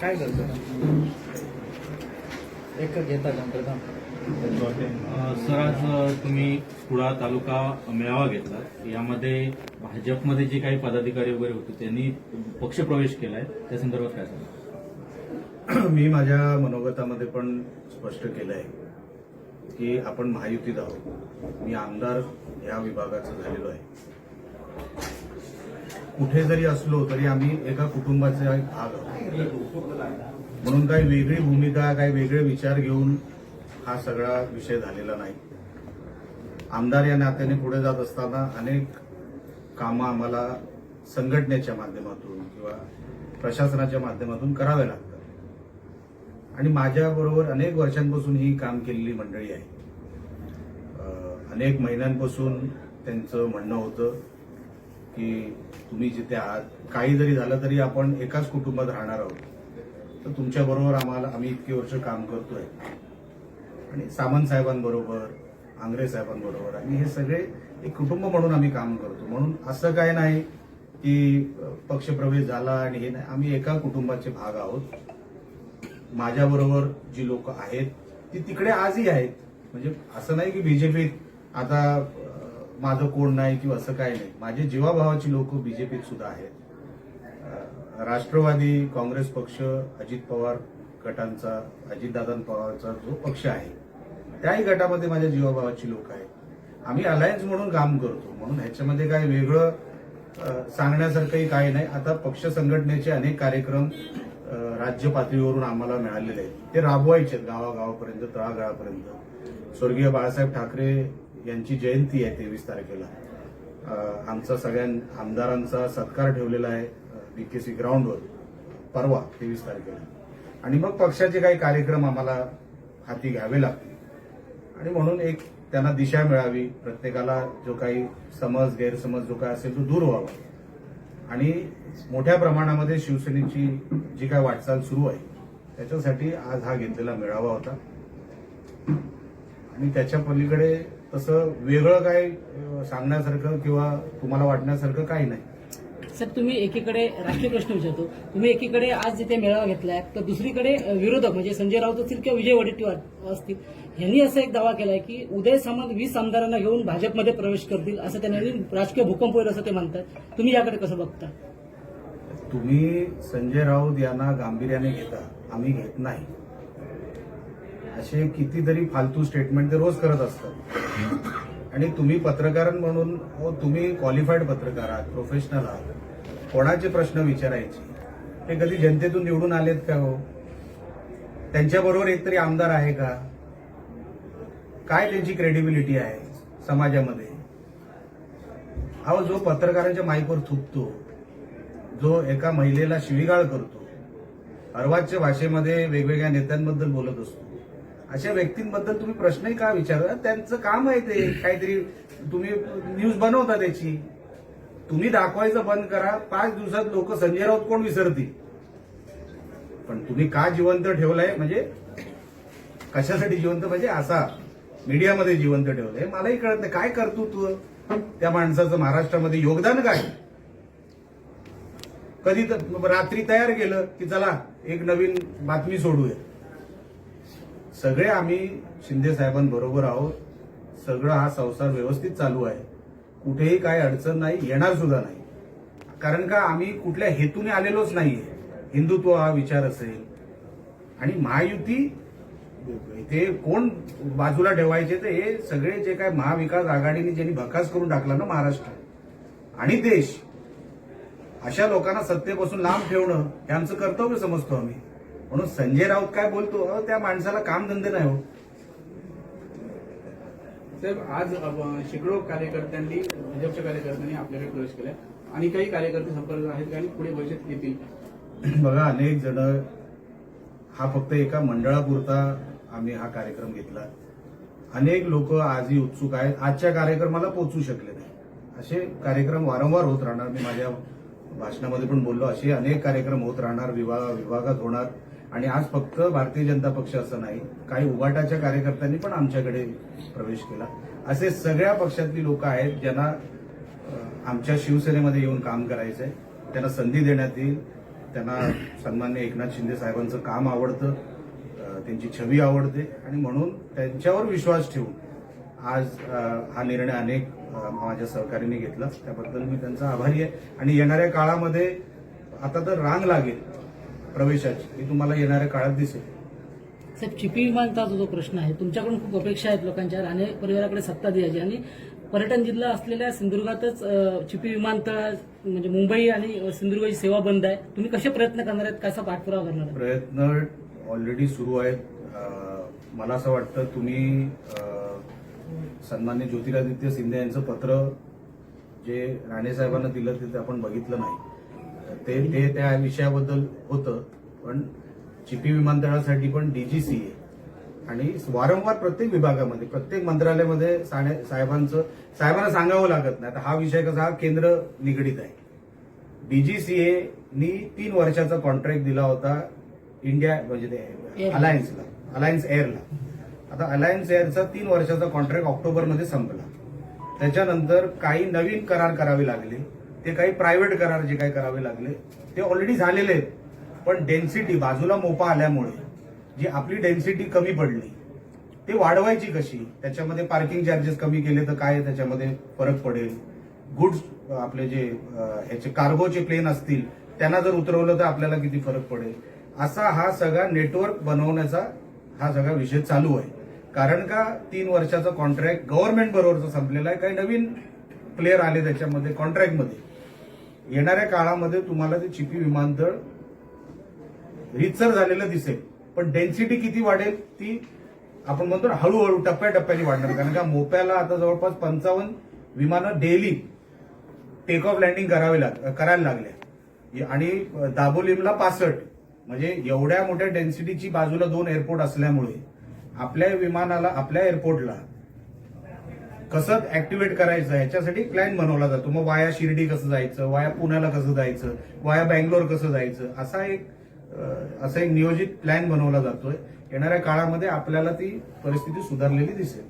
काय करतो? एक घेता का सर आज तुम्ही कुडा तालुका मेळावा घेतला. यामध्ये भाजपमध्ये जे काही पदाधिकारी वगैरे होते त्यांनी पक्षप्रवेश केलाय. त्या संदर्भात काय सांगा मी माझ्या मनोगतामध्ये पण स्पष्ट केलं आहे की आपण महायुतीत आहोत. मी आमदार या विभागाचा झालेलो आहे. कुठे जरी असलो तरी आम्ही एका कुटुंबाचा एक भाग म्हणून काही वेगळी भूमिका काही वेगळे विचार घेऊन हा सगळा विषय झालेला नाही. आमदार या नात्याने पुढे जात असताना अनेक कामं आम्हाला संघटनेच्या माध्यमातून किंवा प्रशासनाच्या माध्यमातून करावे लागतात. आणि माझ्याबरोबर अनेक वर्षांपासून ही काम केलेली मंडळी आहे अनेक महिन्यांपासून त्यांचं म्हणणं होतं की तुम्ही जिथे आहात काही जरी झालं तरी आपण एकाच कुटुंबात राहणार आहोत. तर तुमच्याबरोबर आम्हाला आम्ही इतकी वर्ष काम करतोय. आणि सामंत साहेबांबरोबर आंग्रे साहेबांबरोबर आणि हे सगळे एक कुटुंब म्हणून आम्ही काम करतो. म्हणून असं काय नाही की पक्षप्रवेश झाला आणि हे नाही. आम्ही एका कुटुंबाचे भाग आहोत. माझ्याबरोबर जी लोक आहेत ती तिकडे आजही आहेत. म्हणजे असं नाही की बीजेपीत आता माझं कोण नाही किंवा असं काही नाही. माझे जीवाभावाची लोक बीजेपीत सुद्धा आहेत. राष्ट्रवादी काँग्रेस पक्ष अजित पवार गटांचा अजितदादा पवारचा जो पक्ष आहे त्याही गटामध्ये माझ्या जीवाभावाची लोक आहेत. आम्ही अलायन्स म्हणून काम करतो. म्हणून ह्याच्यामध्ये काय वेगळं सांगण्यासारखंही काही नाही. आता पक्ष संघटनेचे अनेक कार्यक्रम राज्य पातळीवरून आम्हाला मिळालेले आहेत. ते राबवायचे आहेत गावागावापर्यंत तळागाळापर्यंत. स्वर्गीय बाळासाहेब ठाकरे यांची जयंती आहे तेवीस तारखेला. आमचा सगळ्या आमदारांचा सत्कार ठेवलेला आहे बीकेसी ग्राउंडवर परवा तेवीस तारखेला. आणि मग पक्षाचे काही कार्यक्रम आम्हाला हाती घ्यावे लागतील. आणि म्हणून एक त्यांना दिशा मिळावी प्रत्येकाला जो काही समज गैरसमज जो काय असेल तो दूर व्हावा. आणि मोठ्या प्रमाणामध्ये शिवसेनेची जी काय वाटचाल सुरू आहे त्याच्यासाठी आज हा घेतलेला मेळावा होता. आणि त्याच्या पलीकडे तसं वेगळं काय सांगण्यासारखं किंवा तुम्हाला वाटण्यासारखं काही नाही. सर तुम्ही एकीकडे राष्ट्रीय प्रश्न विचारतो. तुम्ही एकीकडे आज जिथे मेळावा घेतलाय तर दुसरीकडे विरोधक म्हणजे संजय राऊत असतील किंवा विजय वडेट्टीवार असतील यांनी असा एक दावा केलाय की उदय सामंत वीस आमदारांना घेऊन भाजपमध्ये प्रवेश करतील असं त्यांनी राजकीय भूकंप होईल असं ते म्हणतात. तुम्ही याकडे कसं बघता? तुम्ही संजय राऊत यांना गांभीर्याने घेता आम्ही घेत नाही. असे कितीतरी फालतू स्टेटमेंट ते रोज करत असतात. आणि तुम्ही पत्रकार म्हणून हो, तुम्ही क्वालिफाईड पत्रकार आहात प्रोफेशनल आहात. कोणाचे प्रश्न विचारायचे? ते कधी जनतेतून निवडून आलेत का हो? त्यांच्याबरोबर एकतरी आमदार आहे का? काय त्यांची क्रेडिबिलिटी आहे समाजामध्ये? अहो जो पत्रकारांच्या माईकवर थुकतो जो एका महिलेला शिवीगाळ करतो अर्वाच्य भाषेमध्ये वेगवेगळ्या नेत्यांबद्दल बोलत असतो. अशा व्यक्तींबद्दल तुम्ही प्रश्नही का विचारा त्यांचं काम आहे? ते काहीतरी तुम्ही न्यूज बनवता त्याची. तुम्ही दाखवायचं बंद करा. पाच दिवसात लोक संजय राऊत कोण विसरतील? पण तुम्ही का जिवंत ठेवलंय? म्हणजे कशासाठी जिवंत? म्हणजे असा मीडियामध्ये जिवंत ठेवलंय. मलाही कळत नाही. काय करतो तू त्या माणसाचं? महाराष्ट्रामध्ये योगदान काय? कधी तर रात्री तयार केलं की चला एक नवीन बातमी सोडूया. सगळे आम्ही शिंदे साहेबांबरोबर आहोत. सगळं हा संसार व्यवस्थित चालू आहे. कुठेही काय अडचण नाही येणार सुद्धा नाही. कारण का आम्ही कुठल्या हेतूने आलेलोच नाहीये. हिंदुत्व हा विचार असेल. आणि महायुती ते कोण बाजूला ठेवायचे तर हे सगळे जे काय महाविकास आघाडीने ज्यांनी भकास करून टाकला ना महाराष्ट्र आणि देश अशा लोकांना सत्तेपासून लांब ठेवणं हे आमचं कर्तव्य समजतो आम्ही. म्हणून संजय राऊत काय बोलतो? त्या माणसाला कामधंदे नाही हो. साहेब आज शेकडो कार्यकर्त्यांनी भाजपच्या कार्यकर्त्यांनी आपल्याकडे प्रवेश केलाय. आणि काही कार्यकर्ते संपर्क आहेत आणि पुढे भविष्यात येतील बघा अनेक जण हा फक्त एका मंडळापुरता आम्ही हा कार्यक्रम घेतला. अनेक लोक आजही उत्सुक आहेत. आजच्या कार्यक्रमाला पोहोचू शकले नाही. असे कार्यक्रम वारंवार होत राहणार. मी माझ्या भाषणामध्ये पण बोललो असे अनेक कार्यक्रम होत राहणार. विभाग विभागात होणार. आणि आज फक्त भारतीय जनता पक्ष असं नाही काही उगाटाच्या कार्यकर्त्यांनी पण आमच्याकडे प्रवेश केला. असे सगळ्या पक्षातली लोक आहेत ज्यांना आमच्या शिवसेनेमध्ये येऊन काम करायचंय. त्यांना संधी देण्यात येईल. त्यांना सन्मान्य एकनाथ शिंदे साहेबांचं काम आवडतं. त्यांची छवी आवडते. आणि म्हणून त्यांच्यावर विश्वास ठेवून आज हा निर्णय अनेक माझ्या सहकार्याने घेतला. त्याबद्दल मी त्यांचा आभारी आहे. आणि येणाऱ्या काळामध्ये आता तर रांग लागेल. प्रवेशाची ही तुम्हाला येणाऱ्या काळात दिसेल. साहेब चिपी विमानतळाचा जो प्रश्न आहे तुमच्याकडून खूप अपेक्षा आहेत लोकांच्या राणे परिवाराकडे सत्ता द्यायची. आणि पर्यटन जिल्हा असलेल्या सिंधुदुर्गातच चिपी विमानतळ म्हणजे मुंबई आणि सिंधुदुर्गाची सेवा बंद आहे. तुम्ही कसे प्रयत्न करणार आहेत? कसा पाठपुरावा करणार प्रयत्न ऑलरेडी सुरू आहेत. मला असं वाटतं तुम्ही सन्मान्य ज्योतिरादित्य शिंदे यांचं पत्र जे राणे साहेबांना दिलं ते आपण बघितलं नाही. ते ते त्या विषयाबद्दल होतं. पण चिपी विमानतळासाठी पण डीजीसीए आणि वारंवार प्रत्येक विभागामध्ये प्रत्येक मंत्रालयामध्ये साने- साहेबांचं साहेबांना सांगावं लागत नाही. आता हा विषय कसा हा केंद्र निगडीत आहे. डीजीसीए नी तीन वर्षाचा कॉन्ट्रॅक्ट दिला होता इंडिया म्हणजे. अलायन्सला अलायन्स एअरला आता अलायन्स एअरचा तीन वर्षाचा कॉन्ट्रॅक्ट ऑक्टोबरमध्ये संपला. त्याच्यानंतर काही नवीन करार करावे लागले. ते काही प्रायव्हेट करार जे काही करावे लागले ते ऑलरेडी झालेले आहेत. पण डेन्सिटी बाजूला मोपा आल्यामुळे जी आपली डेन्सिटी कमी पडली ते वाढवायची कशी? त्याच्यामध्ये पार्किंग चार्जेस कमी केले तर काय त्याच्यामध्ये फरक पडेल? गुड्स आपले जे ह्याचे कार्गोचे प्लेन असतील त्यांना जर उतरवलं तर आपल्याला किती फरक पडेल? असा हा सगळा नेटवर्क बनवण्याचा हा सगळा विषय चालू आहे. कारण का तीन वर्षाचा कॉन्ट्रॅक्ट गव्हर्नमेंट बरोबरचा संपलेला आहे. काही नवीन प्लेअर आले त्याच्यामध्ये कॉन्ट्रॅक्टमध्ये येणाऱ्या काळामध्ये तुम्हाला ते चिपी विमानतळ रितसर झालेलं दिसेल. पण डेन्सिटी किती वाढेल ती आपण म्हणतो ना हळूहळू टप्प्याटप्प्याने वाढणार. कारण का मोप्याला आता जवळपास पंचावन्न विमानं डेली टेक ऑफ लँडिंग करावे लाग करायला लागल्या. आणि दाबोलीमला पासष्ट. म्हणजे एवढ्या मोठ्या डेन्सिटीची बाजूला दोन एअरपोर्ट असल्यामुळे आपल्या विमानाला आपल्या एअरपोर्टला कसं ऍक्टिव्हेट करायचं याच्यासाठी प्लॅन बनवला जातो. मग वाया शिर्डी कसं जायचं वाया पुण्याला कसं जायचं वाया बँगलोर कसं जायचं असा एक असा एक नियोजित प्लॅन बनवला जातोय. येणाऱ्या काळामध्ये आपल्याला ती परिस्थिती सुधारलेली दिसेल.